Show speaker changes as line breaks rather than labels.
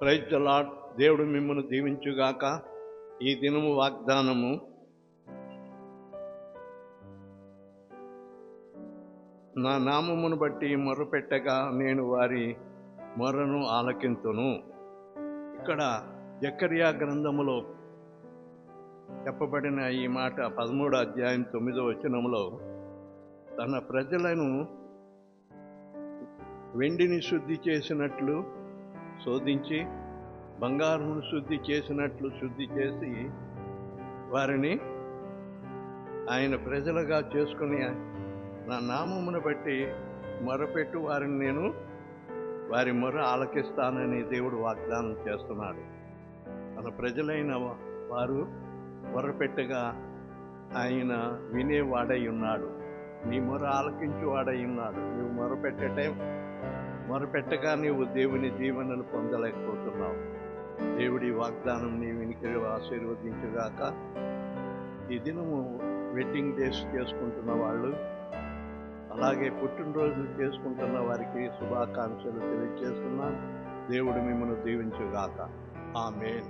Praise the దేవుడు మిమ్మల్ని దీవించుగాక ఈ దినము వాగ్దానము. నా నామమును బట్టి మొరపెట్టగా నేను వారి మొరను ఆలకింతును. ఇక్కడ జకర్యా గ్రంథములో చెప్పబడిన ఈ మాట పదమూడు అధ్యాయం తొమ్మిదో వచనంలో తన ప్రజలను వెండిని శుద్ధి చేసినట్లు శోధించి బంగారును శుద్ధి చేసినట్లు శుద్ధి చేసి వారిని ఆయన ప్రజలుగా చేసుకుని నా నామమును బట్టి మొరపెట్టు వారిని నేను వారి మొర ఆలకిస్తానని దేవుడు వాగ్దానం చేస్తున్నాడు. తన ప్రజలైన వారు మొరపెట్టగా ఆయన వినేవాడై ఉన్నాడు. నీ మొర ఆలకించువాడై ఉన్నాడు. నువ్వు మొరపెట్టే మొరపెట్టగా నీవు దేవుని దీవెనలు పొందలేకపోతున్నావు. దేవుడి వాగ్దానం నీ వెనుక ఆశీర్వదించుగాక. ఈ దినము వెడ్డింగ్ డేస్ చేసుకుంటున్న వాళ్ళు అలాగే పుట్టినరోజులు చేసుకుంటున్న వారికి శుభాకాంక్షలు తెలియజేస్తున్నాను. దేవుడు మిమ్మల్ని దీవించుగాక. ఆమె